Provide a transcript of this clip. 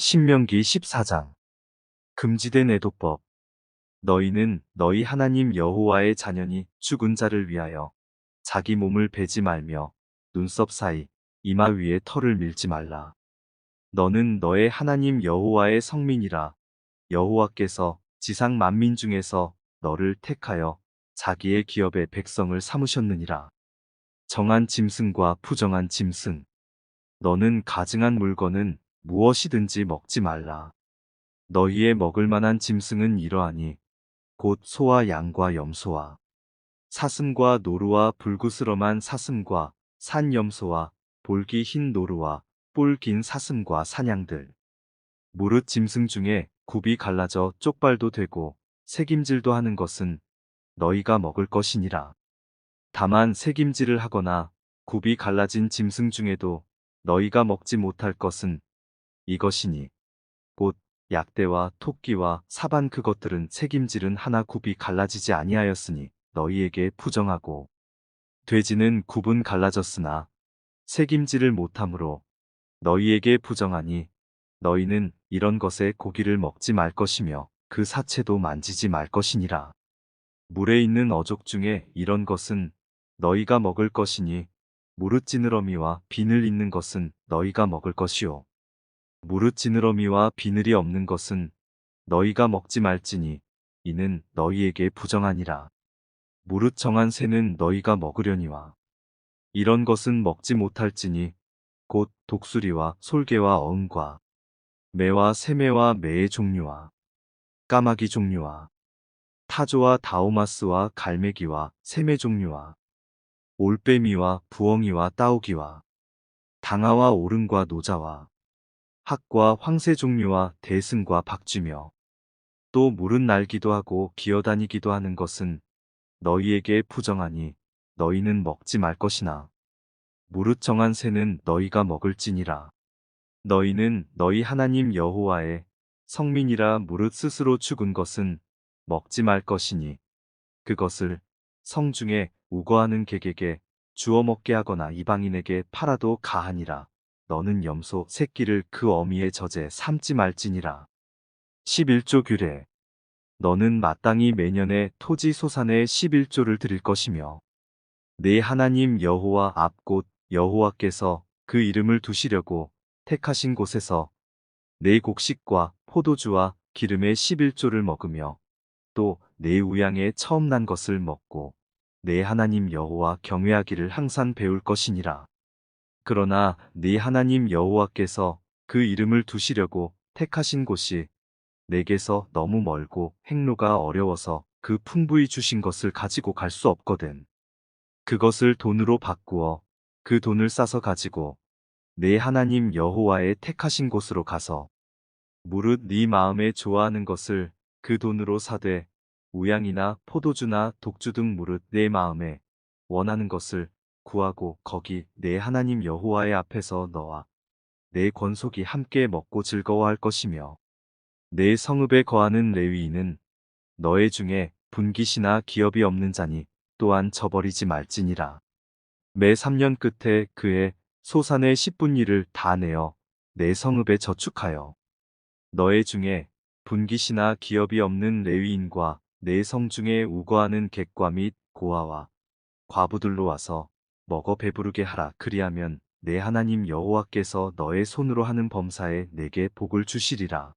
신명기 14장 금지된 애도법 너희는 너희 하나님 여호와의 자녀니 죽은 자를 위하여 자기 몸을 베지 말며 눈썹 사이 이마 위에 털을 밀지 말라. 너는 너의 하나님 여호와의 성민이라 여호와께서 지상 만민 중에서 너를 택하여 자기의 기업의 백성을 삼으셨느니라. 정한 짐승과 부정한 짐승 너는 가증한 물건은 무엇이든지 먹지 말라. 너희의 먹을 만한 짐승은 이러하니 곧 소와 양과 염소와 사슴과 노루와 불구스럼한 사슴과 산염소와 볼기 흰 노루와 뿔 긴 사슴과 사냥들. 무릇 짐승 중에 굽이 갈라져 쪽발도 되고 색임질도 하는 것은 너희가 먹을 것이니라. 다만 색임질을 하거나 굽이 갈라진 짐승 중에도 너희가 먹지 못할 것은 이것이니 곧 약대와 토끼와 사반 그것들은 책임질은 하나 굽이 갈라지지 아니하였으니 너희에게 부정하고 돼지는 굽은 갈라졌으나 책임질을 못함으로 너희에게 부정하니 너희는 이런 것에 고기를 먹지 말 것이며 그 사체도 만지지 말 것이니라. 물에 있는 어족 중에 이런 것은 너희가 먹을 것이니 무릇 지느러미와 비늘 있는 것은 너희가 먹을 것이요. 무릇 지느러미와 비늘이 없는 것은 너희가 먹지 말지니 이는 너희에게 부정하니라. 무릇 정한 새는 너희가 먹으려니와 이런 것은 먹지 못할지니 곧 독수리와 솔개와 어음과 매와 새매와 매의 종류와 까마귀 종류와 타조와 다오마스와 갈매기와 새매 종류와 올빼미와 부엉이와 따오기와 당아와 오름과 노자와 학과 황새 종류와 대승과 박쥐며 또 물은 날기도 하고 기어다니기도 하는 것은 너희에게 부정하니 너희는 먹지 말 것이나 무릇 정한 새는 너희가 먹을지니라. 너희는 너희 하나님 여호와의 성민이라 무릇 스스로 죽은 것은 먹지 말 것이니 그것을 성중에 우거하는 객에게 주워 먹게 하거나 이방인에게 팔아도 가하니라. 너는 염소 새끼를 그 어미의 젖에 삼지 말지니라. 11조 규례 너는 마땅히 매년에 토지 소산의 11조를 드릴 것이며 내 하나님 여호와 앞곳 여호와께서 그 이름을 두시려고 택하신 곳에서 내 곡식과 포도주와 기름의 11조를 먹으며 또 내 우양에 처음 난 것을 먹고 내 하나님 여호와 경외하기를 항상 배울 것이니라. 그러나 네 하나님 여호와께서 그 이름을 두시려고 택하신 곳이 내게서 너무 멀고 행로가 어려워서 그 풍부히 주신 것을 가지고 갈 수 없거든. 그것을 돈으로 바꾸어 그 돈을 싸서 가지고 내 하나님 여호와의 택하신 곳으로 가서 무릇 네 마음에 좋아하는 것을 그 돈으로 사되 우양이나 포도주나 독주 등 무릇 내 마음에 원하는 것을 구하고 거기 내 하나님 여호와의 앞에서 너와 내 권속이 함께 먹고 즐거워할 것이며 내 성읍에 거하는 레위인은 너의 중에 분깃이나 기업이 없는 자니 또한 저버리지 말지니라. 매 3년 끝에 그의 소산의 10분 일을 다 내어 내 성읍에 저축하여 너의 중에 분깃이나 기업이 없는 레위인과 내 성 중에 우거하는 객과 및 고아와 과부들로 와서 먹어 배부르게 하라. 그리하면 내 하나님 여호와께서 너의 손으로 하는 범사에 내게 복을 주시리라.